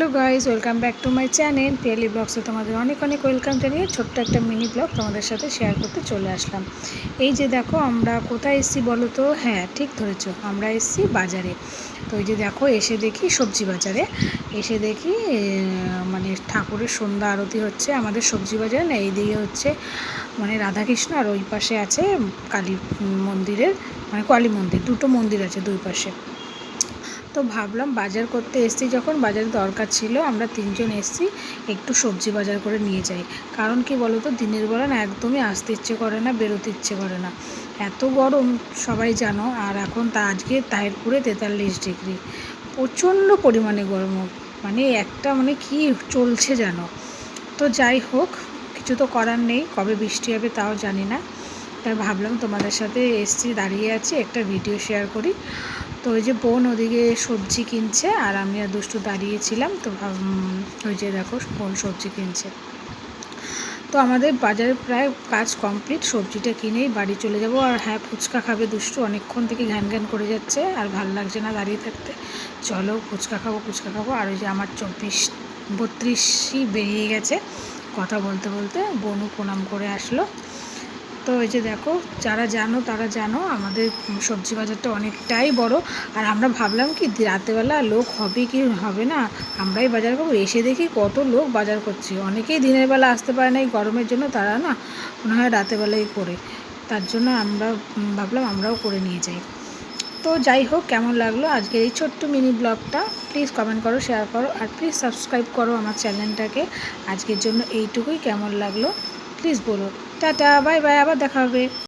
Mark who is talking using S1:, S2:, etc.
S1: Hello guys welcome back to my channel Piyali ব্লগসে তোমাদের অনেক অনেক ওয়েলকাম জানিয়ে ছোট্ট একটা মিনি ব্লগ তোমাদের সাথে শেয়ার করতে চলে আসলাম। এই যে দেখো, আমরা কোথায় এসেছি বলো তো? হ্যাঁ ঠিক ধরেছো, আমরা এসেছি বাজারে। তো এই যে দেখো, এসে দেখি সবজি বাজারে। এসে দেখি মানে ঠাকুরের সন্ধ্যা আরতি হচ্ছে আমাদের সবজি বাজার। না, এইদিকে হচ্ছে মানে রাধাকৃষ্ণ আর ওই পাশে আছে কালী মন্দিরের মানে কালী মন্দির, দুটো মন্দির আছে দুই পাশে। তো ভাবলাম বাজার করতে এসছি। যখন বাজারে দরকার ছিল, আমরা তিনজন এসছি, একটু সবজি বাজার করে নিয়ে যাই। কারণ কি বলো তো দিনের বেলা না একদমই আসতে ইচ্ছে করে না, বেরোতে ইচ্ছে করে না। এত গরম, সবাই জানো, আর এখন তা আজকে তাহিরপুরে তেতাল্লিশ ডিগ্রি। প্রচণ্ড পরিমাণে গরম মানে একটা মানে কি চলছে জানো তো যাই হোক, কিছু তো করার নেই, কবে বৃষ্টি হবে তাও জানি না। তাই ভাবলাম তোমাদের সাথে এসছি, দাঁড়িয়ে আছি, একটা ভিডিও শেয়ার করি। তো ওই যে বোন ওদিকে সবজি কিনছে আর আমি আর দুষ্টু দাঁড়িয়েছিলাম, তো ওই যে দেখো বোন সবজি কিনছে। তো আমাদের বাজারে প্রায় কাজ কমপ্লিট, সবজিটা কিনেই বাড়ি চলে যাব। আর হ্যাঁ ফুচকা খাবে দুষ্টু, অনেকক্ষণ থেকে ঘ্যান ঘ্যান করে যাচ্ছে, আর ভালো লাগছে না দাঁড়িয়ে থাকতে। চলো ফুচকা খাব ফুচকা খাব। আর ওই যে আমার চব্বিশ, বত্রিশই বেরিয়ে গেছে, কথা বলতে বলতে বনু প্রণাম করে আসলো। তো ওই যে দেখো, যারা জানো তারা জানো, আমাদের সবজি বাজারটা অনেকটাই বড়। আর আমরা ভাবলাম কি রাতেবেলা লোক হবে কি হবে না, আমরাই বাজার করব। এসে দেখি কত লোক বাজার করছে। অনেকেই দিনের বেলা আসতে পারে না এই গরমের জন্য, তারা না মনে হয় রাতেবেলাই করে। তার জন্য আমরা ভাবলাম আমরাও করে নিয়ে যাই। তো যাই হোক, কেমন লাগল আজকের এই ছোট্ট মিনি ব্লগটা? প্লিজ কমেন্ট করো শেয়ার করো, আর প্লিজ সাবস্ক্রাইব করো আমার চ্যানেলটাকে আজকের জন্য এইটুকুই, কেমন লাগল? প্লিজ বলো। টাটা বাই বাই আবার দেখা হবে।